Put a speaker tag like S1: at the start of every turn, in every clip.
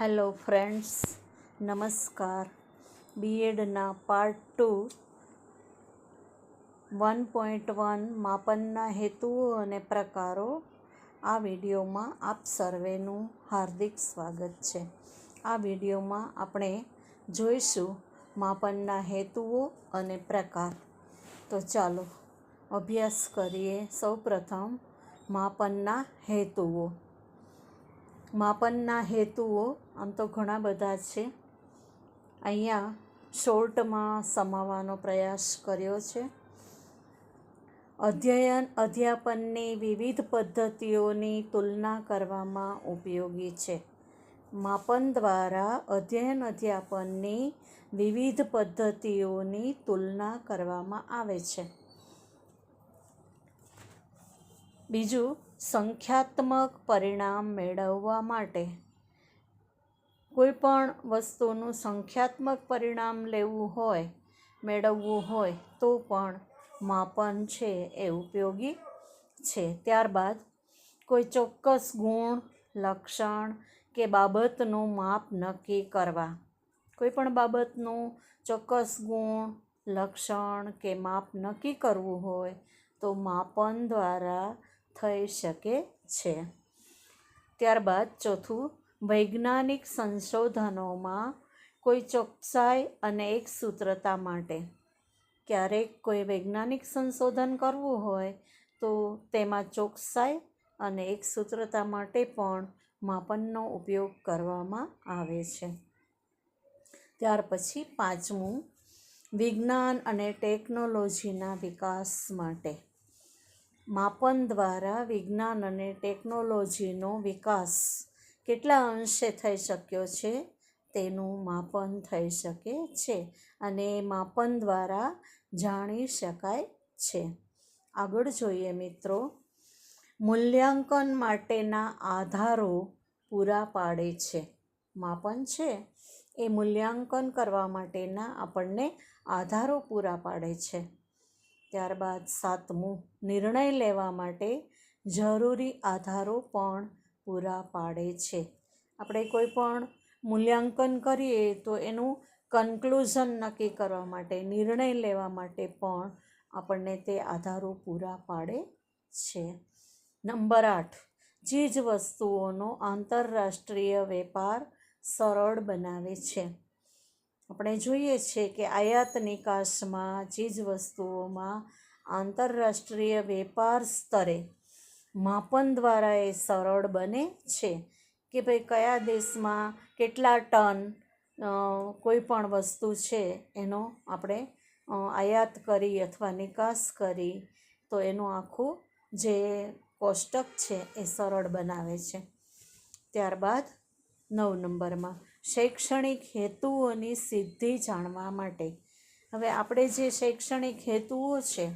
S1: Hello friends, નમસ્કાર. બીએડના part two one point one માપનના હેતુઓ અને પ્રકારો આ વિડીયોમાં આપ સર્વેનું હાર્દિક સ્વાગત છે. આ વિડીયોમાં આપણે જોઈશું માપનના હેતુઓ અને પ્રકાર. તો ચાલો, અભ્યાસ કરીએ. સૌપ્રથમ, માપનના હેતુઓ. માપનના હેતુઓ આમ તો ઘણા બધા છે. અહીંયા શોર્ટમાં સમાવવાનો પ્રયાસ કર્યો છે. અધ્યયન અધ્યાપનની વિવિધ પદ્ધતિઓની તુલના કરવામાં ઉપયોગી છે. માપન દ્વારા અધ્યયન અધ્યાપનની વિવિધ પદ્ધતિઓની તુલના કરવામાં આવે છે. બીજું, સંખ્યાત્મક પરિણામ મેળવવા માટે કોઈ પણ વસ્તુનું સંખ્યાત્મક પરિણામ લેવું હોય, મેળવવું હોય, તો પણ માપન છે એ ઉપયોગી છે. ત્યારબાદ, કોઈ ચોક્કસ ગુણ, લક્ષણ કે બાબતનું માપ નક્કી કરવા. કોઈ પણ બાબતનું ચોક્કસ ગુણ, લક્ષણ કે માપ નક્કી કરવું હોય, તો માપન દ્વારા થઈ શકે છે. ત્યારબાદ ચોથું, વૈજ્ઞાનિક સંશોધનોમાં કોઈ ચોકસાઈ અને એક સૂત્રતા માટે. ક્યારેક કોઈ વૈજ્ઞાનિક સંશોધન કરવું હોય તો તેમાં ચોકસાઈ અને એક સૂત્રતા માટે પણ માપનનો ઉપયોગ કરવામાં આવે છે. ત્યાર પછી પાંચમું, વિજ્ઞાન અને ટેકનોલોજીના વિકાસ માટે. માપન દ્વારા વિજ્ઞાન અને ટેકનોલોજીનો વિકાસ કેટલા અંશે થઈ શક્યો છે? તેનું માપન થઈ શકે છે અને માપન દ્વારા જાણી શકાય છે. આગળ જોઈએ મિત્રો, મૂલ્યાંકન માટેના આધારો પૂરા પાડે છે. માપન છે એ મૂલ્યાંકન કરવા માટેના આપણને આધારો પૂરા પાડે છે. ત્યારબાદ સાતમું, નિર્ણય લેવા માટે જરૂરી આધારો પણ પૂરા પાડે છે. આપણે કોઈ પણ મૂલ્યાંકન કરીએ તો એનું કન્ક્લુઝન નક્કી કરવા માટે, નિર્ણય લેવા માટે પણ આપણને તે આધારો પૂરા પાડે છે. નંબર આઠ ચીજ વસ્તુઓનો આંતરરાષ્ટ્રીય વેપાર સરળ બનાવે છે. આપણે જોઈએ છીએ કે આયાત નિકાસમાં ચીજ વસ્તુઓમાં આંતરરાષ્ટ્રીય વેપાર સ્તરે માપન દ્વારા એ સરળ બને છે કે ભાઈ કયા દેશમાં કેટલા ટન કોઈ પણ વસ્તુ છે એનો આપણે આયાત કરી અથવા નિકાસ કરી તો એનું આખું જે કોષ્ટક છે એ સરળ બનાવે છે. ત્યારબાદ નવ નંબરમાં શૈક્ષણિક હેતુઓની સિદ્ધિ જાણવા માટે. હવે આપણે જે શૈક્ષણિક હેતુઓ છે,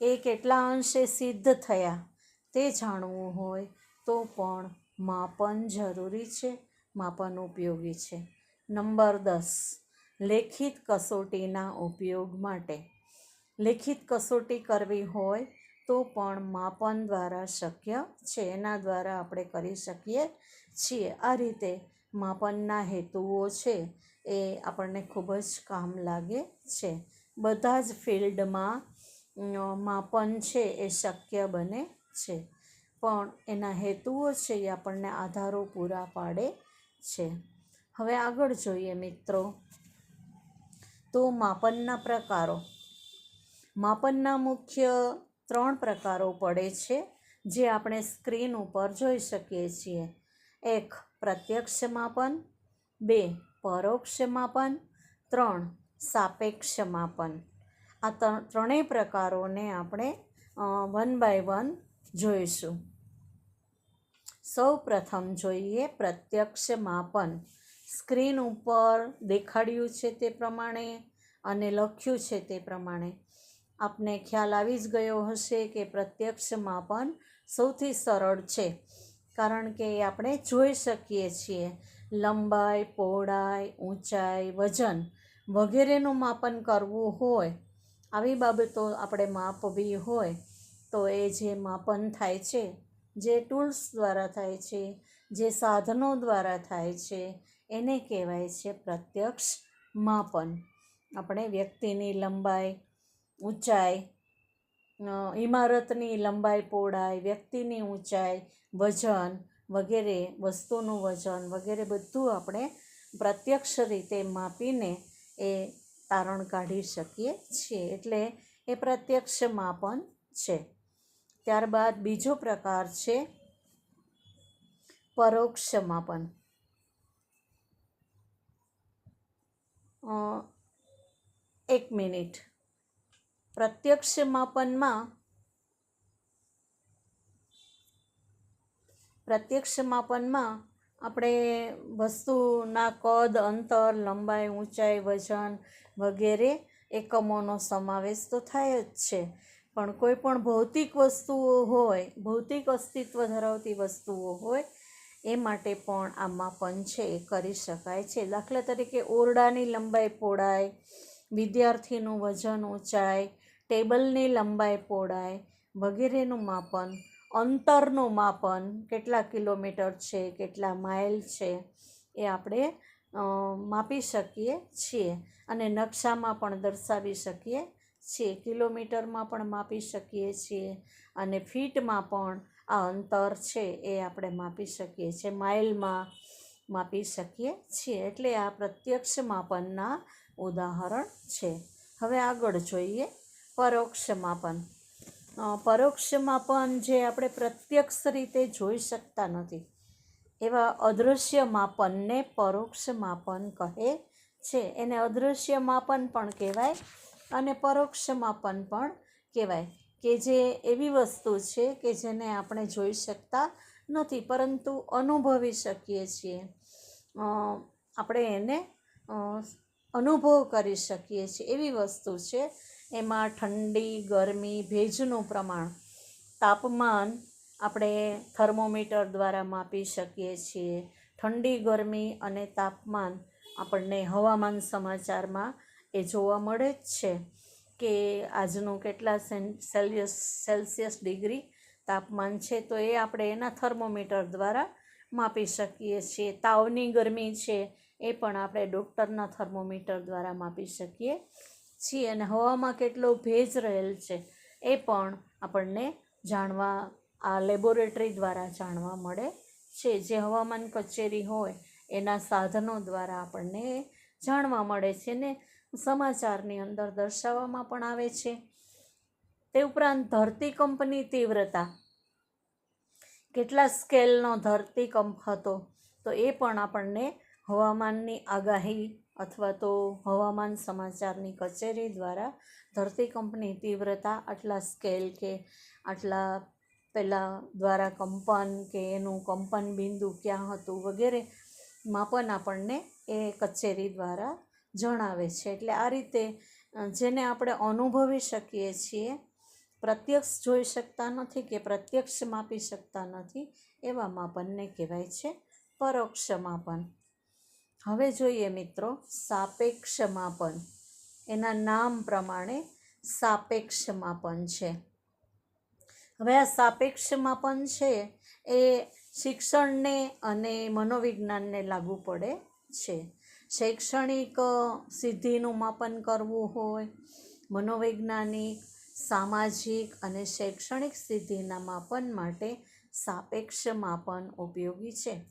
S1: એ કેટલા અંશે સિદ્ધ થયા તે જાણવું હોય તો પણ માપન જરૂરી છે, માપન ઉપયોગી છે. નંબર દસ, લેખિત કસોટીના ઉપયોગ માટે. લેખિત કસોટી કરવી હોય તો પણ માપન દ્વારા શક્ય છે. એના દ્વારા આપણે કરી શકીએ છીએ. આ રીતે માપનના હેતુઓ છે એ આપણને ખૂબ જ કામ લાગે છે. બધા જ ફિલ્ડમાં માપન છે એ શક્ય બને છે, પણ એના હેતુઓ છે એ આપણને આધારો પૂરા પાડે છે. હવે આગળ જોઈએ મિત્રો. તો માપનના પ્રકારો. માપનના મુખ્ય ત્રણ પ્રકારો પડે છે જે આપણે સ્ક્રીન ઉપર જોઈ શકીએ છીએ. એક પ્રત્યક્ષ માપન બે પરોક્ષ માપન ત્રણ સાપેક્ષ માપન આ ત્રણેય પ્રકારોને આપણે વન બાય વન જોઈશું. સૌ પ્રથમ જોઈએ પ્રત્યક્ષ માપન સ્ક્રીન ઉપર દેખાડ્યું છે તે પ્રમાણે અને લખ્યું છે તે પ્રમાણે. આપને ખ્યાલ આવી જ ગયો હશે કે પ્રત્યક્ષ માપન સૌથી સરળ છે. કારણ કે એ આપણે જોઈ શકીએ છીએ. લંબાઈ, પહોળાઈ, ઊંચાઈ, વજન વગેરેનું માપન કરવું હોય, આવી બાબતો આપણે માપવી હોય, તો એ જે માપન થાય છે, જે ટૂલ્સ દ્વારા થાય છે, જે સાધનો દ્વારા થાય છે, એને કહેવાય છે પ્રત્યક્ષ માપન. આપણે વ્યક્તિની લંબાઈ, ઊંચાઈ ઇમારતની લંબાઈ, પહોળાઈ, વ્યક્તિની ઊંચાઈ વજન વગેરે, વસ્તુનું વજન વગેરે બધું આપણે પ્રત્યક્ષ રીતે માપીને એ તારણ કાઢી શકીએ છીએ. એટલે એ પ્રત્યક્ષ માપન છે. ત્યારબાદ બીજો પ્રકાર છે પરોક્ષ માપન. એક મિનિટ. પ્રત્યક્ષ માપનમાં પ્રત્યક્ષ માપનમાં આપણે વસ્તુના કદ, અંતર, લંબાઈ, ઊંચાઈ, વજન વગેરે એકમોનો સમાવેશ તો થાય જ છે. પણ કોઈ પણ ભૌતિક વસ્તુઓ હોય, ભૌતિક અસ્તિત્વ ધરાવતી વસ્તુઓ હોય, એ માટે પણ આ માપન છે એ કરી શકાય છે. દાખલા તરીકે ઓરડાની લંબાઈ પહોળાઈ, વિદ્યાર્થીનું વજન ઊંચાઈ, ટેબલની લંબાઈ પહોળાઈ વગેરેનું માપન અંતરનું માપન, કેટલા કિલોમીટર છે, કેટલા માઇલ છે, એ આપણે માપી શકીએ છીએ અને નકશામાં પણ દર્શાવી શકીએ છીએ. કિલોમીટરમાં પણ માપી શકીએ છીએ અને ફીટમાં પણ આ અંતર છે એ આપણે માપી શકીએ છીએ. માઇલમાં માપી શકીએ છીએ. એટલે આ પ્રત્યક્ષ માપનના ઉદાહરણ છે. હવે આગળ જોઈએ પરોક્ષ માપન. અ, પણ જે આપણે પ્રત્યક્ષ રીતે જોઈ શકતા નથી એવા અદૃશ્ય માપનને પરોક્ષ માપન કહે છે. એને અદૃશ્ય માપન પણ કહેવાય અને પરોક્ષ માપન પણ કહેવાય. કે જે એવી વસ્તુ છે કે જેને આપણે જોઈ શકતા નથી પરંતુ અનુભવી શકીએ છીએ. આપણે એને અનુભવ કરી શકીએ છીએ. એવી વસ્તુ છે એમાં ઠંડી, ગરમી, ભેજનું પ્રમાણ, તાપમાન આપણે થર્મોમીટર દ્વારા માપી શકીએ છીએ. ઠંડી, ગરમી અને તાપમાન આપણને હવામાન સમાચારમાં એ જોવા મળે જ છે કે આજનું કેટલા સેલ્સિયસ સેલ્સિયસ ડિગ્રી તાપમાન છે તો એ આપણે એના થર્મોમીટર દ્વારા માપી શકીએ છીએ. તાવની ગરમી છે એ પણ આપણે ડૉક્ટરના થર્મોમીટર દ્વારા માપી શકીએ છીએ અને હવામાં કેટલો ભેજ રહેલ છે એ પણ આપણને જાણવા, આ લેબોરેટરી દ્વારા જાણવા મળે છે. જે હવામાન કચેરી હોય, એના સાધનો દ્વારા આપણને જાણવા મળે છે ને સમાચારની અંદર દર્શાવવામાં પણ આવે છે. તે ઉપરાંત ધરતીકંપની તીવ્રતા. કેટલા સ્કેલનો ધરતીકંપ હતો તો એ પણ આપણને હવામાનની આગાહી અથવા તો હવામાન સમાચારની કચેરી દ્વારા ધરતીકંપની તીવ્રતા આટલા સ્કેલ કે આટલા પેલા દ્વારા કંપન કે એનું કંપન બિંદુ ક્યાં હતું વગેરે માપન આપણને એ કચેરી દ્વારા જણાવે છે. એટલે આ રીતે જેને આપણે અનુભવી શકીએ છીએ, પ્રત્યક્ષ જોઈ શકતા નથી કે પ્રત્યક્ષ માપી શકતા નથી, એવા માપનને કહેવાય છે પરોક્ષ માપન. હવે જોઈએ મિત્રો સાપેક્ષ માપન એના નામ પ્રમાણે સાપેક્ષ માપન છે. હવે આ સાપેક્ષ માપન છે એ શિક્ષણને અને મનોવિજ્ઞાનને લાગુ પડે છે. શૈક્ષણિક સિદ્ધિનું માપન કરવું હોય, મનોવૈજ્ઞાનિક, સામાજિક અને શૈક્ષણિક સિદ્ધિના માપન માટે સાપેક્ષ માપન ઉપયોગી છે.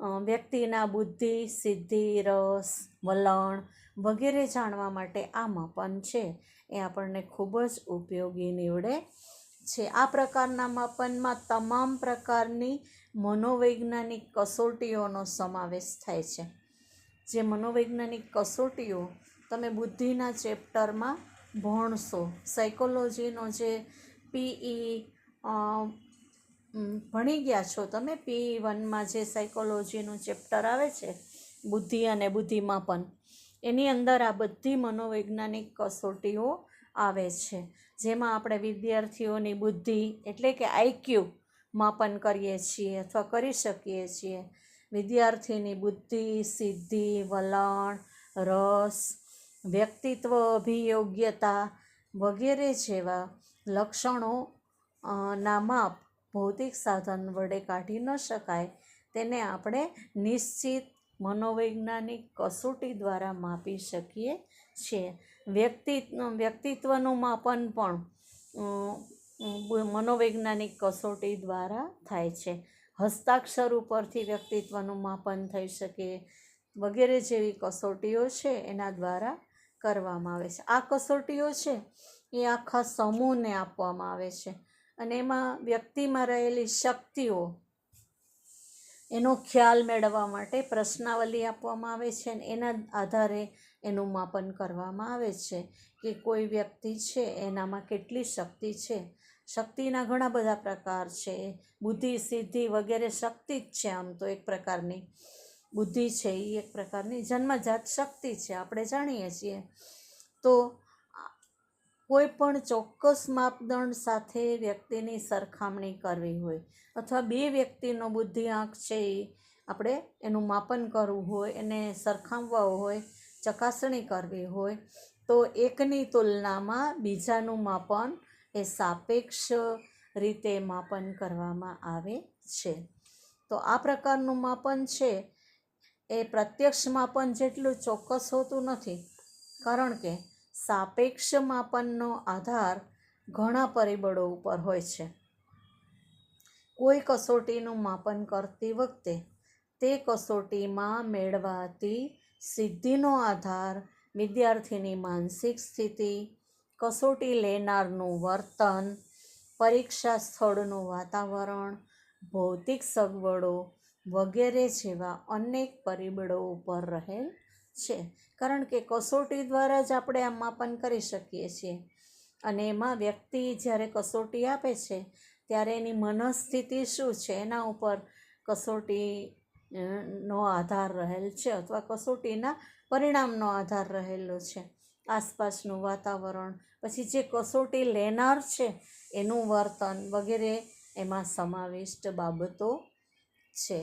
S1: વ્યક્તિના બુદ્ધિ, સિદ્ધિ, રસ, વલણ વગેરે જાણવા માટે આ માપન છે. એ આપણને ખૂબ જ ઉપયોગી નીવડે છે. આ પ્રકારના માપનમાં તમામ પ્રકારની મનોવૈજ્ઞાનિક કસોટીઓનો સમાવેશ થાય છે. જે મનોવૈજ્ઞાનિક કસોટીઓ તમે બુદ્ધિના ચેપ્ટરમાં ભણશો, સાયકોલોજીનો જે પીઈ ભણી ગયા છો તમે? પી વનમાં જે સાયકોલોજીનું ચેપ્ટર આવે છે, બુદ્ધિ અને બુદ્ધિમાપન, એની અંદર આ બધી મનોવૈજ્ઞાનિક કસોટીઓ આવે છે. જેમાં આપણે વિદ્યાર્થીઓની બુદ્ધિ એટલે કે આઈક્યુ માપન કરીએ છીએ અથવા કરી શકીએ છીએ. વિદ્યાર્થીની બુદ્ધિ, સિદ્ધિ, વલણ, રસ, વ્યક્તિત્વ, અભિયોગ્યતા વગેરે જેવા લક્ષણો ના માપ ભૌતિક સાધન વડે કાઢી ન શકાય, તેને આપણે નિશ્ચિત મનોવૈજ્ઞાનિક કસોટી દ્વારા માપી શકીએ છીએ. વ્યક્તિ વ્યક્તિત્વનું માપન પણ મનોવૈજ્ઞાનિક કસોટી દ્વારા થાય છે. હસ્તાક્ષર ઉપરથી વ્યક્તિત્વનું માપન થઈ શકે વગેરે જેવી કસોટીઓ છે એના દ્વારા કરવામાં આવે છે. આ કસોટીઓ છે એ આખા સમૂહને આપવામાં આવે છે. અને એમાં વ્યક્તિમાં રહેલી શક્તિઓ, એનો ખ્યાલ મેળવવા માટે પ્રશ્નાવલી આપવામાં આવે છે અને એના આધારે એનું માપન કરવામાં આવે છે કે કોઈ વ્યક્તિ છે, એનામાં કેટલી શક્તિ છે. શક્તિના ઘણા બધા પ્રકાર છે. બુદ્ધિ, સિદ્ધિ વગેરે શક્તિ જ છે આમ તો એક પ્રકારની બુદ્ધિ છે એ એક પ્રકારની જન્મજાત શક્તિ છે, આપણે જાણીએ છીએ. તો આ કોઈ પણ ચોક્કસ માપદંડ સાથે વ્યક્તિની સરખામણી કરવી હોય અથવા બે વ્યક્તિનો બુદ્ધિઆંક છે એ આપણે એનું માપન કરવું હોય, એને સરખાવવા હોય, ચકાસણી કરવી હોય, તો એકની તુલનામાં બીજાનું માપન એ સાપેક્ષ રીતે માપન કરવામાં આવે છે. તો આ પ્રકારનું માપન છે એ પ્રત્યક્ષ માપન જેટલું ચોક્કસ હોતું નથી, કારણ કે સાપેક્ષ માપનનો આધાર ઘણા પરિબળો ઉપર હોય છે. કોઈ કસોટીનું માપન કરતી વખતે તે કસોટીમાં મેળવાતી સિદ્ધિનો આધાર, વિદ્યાર્થીની માનસિક સ્થિતિ, કસોટી લેનારનું વર્તન, પરીક્ષા સ્થળનું વાતાવરણ, ભૌતિક સગવડો વગેરે જેવા અનેક પરિબળો ઉપર રહેલ છે. કારણ કે કસોટી દ્વારા જ આપણે આ માપન કરી શકીએ છીએ. અને એમાં વ્યક્તિ જ્યારે કસોટી આપે છે, ત્યારે એની મનસ્થિતિ શું છે? એના ઉપર કસોટી નો આધાર રહેલ છે અથવા કસોટીના પરિણામનો આધાર રહેલો છે. આસપાસનું વાતાવરણ, પછી જે કસોટી લેનાર છે, એનું વર્તન વગેરે એમાં સમાવિષ્ટ બાબતો છે.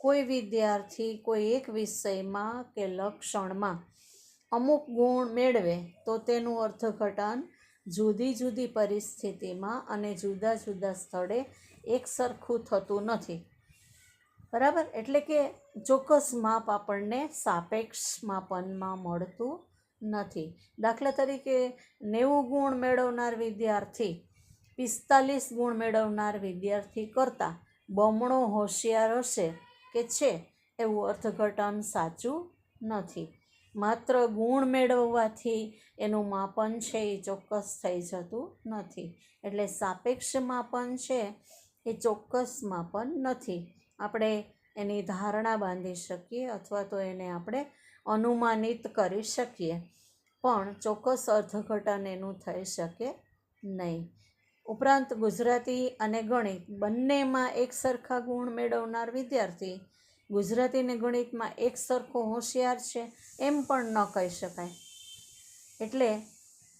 S1: કોઈ વિદ્યાર્થી કોઈ એક વિષયમાં કે લક્ષણમાં અમુક ગુણ મેળવે તો તેનું અર્થઘટન જુદી જુદી પરિસ્થિતિમાં અને જુદા જુદા સ્થળે એક સરખું થતું નથી. બરાબર? એટલે કે ચોક્કસ માપ આપણને સાપેક્ષ માપનમાં મળતું નથી. દાખલા તરીકે નેવું ગુણ મેળવનાર વિદ્યાર્થી, પિસ્તાલીસ ગુણ મેળવનાર વિદ્યાર્થી કરતાં બમણો હોશિયાર હશે કે છે એવું અર્થઘટન સાચું નથી. માત્ર ગુણ મેળવવાથી એનું માપન છે એ ચોક્કસ થઈ જતું નથી. એટલે સાપેક્ષ માપન છે એ ચોક્કસ માપન નથી. આપણે એની ધારણા બાંધી શકીએ અથવા તો એને આપણે અનુમાનિત કરી શકીએ. પણ ચોક્કસ અર્થઘટન એનું થઈ શકે નહીં. ઉપરાંત ગુજરાતી અને ગણિત. બંનેમાં એક સરખા ગુણ મેળવનાર વિદ્યાર્થી ગુજરાતી અને ગણિતમાં એક સરખો હોશિયાર છે એમ પણ ન કહી શકાય. એટલે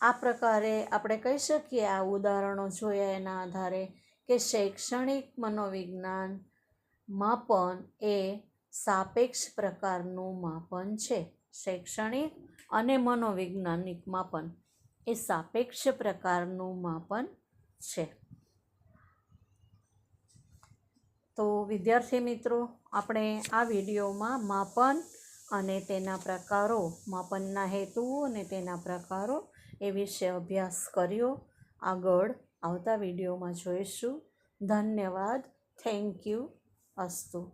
S1: આ પ્રકારે આપણે કહી શકીએ આ ઉદાહરણો જોયા એના આધારે કે શૈક્ષણિક મનોવિજ્ઞાન માપન એ સાપેક્ષ પ્રકારનું માપન છે. શૈક્ષણિક અને મનોવૈજ્ઞાનિક માપન એ સાપેક્ષ પ્રકારનું માપન છે. તો વિદ્યાર્થી મિત્રો, આપણે આ વિડીયોમાં માપન અને તેના પ્રકારો, માપનના હેતુઓ અને તેના પ્રકારો એ વિશે અભ્યાસ કર્યો. આગળ આવતા વિડીયોમાં જોઈશું. ધન્યવાદ. Thank you. અસ્તુ.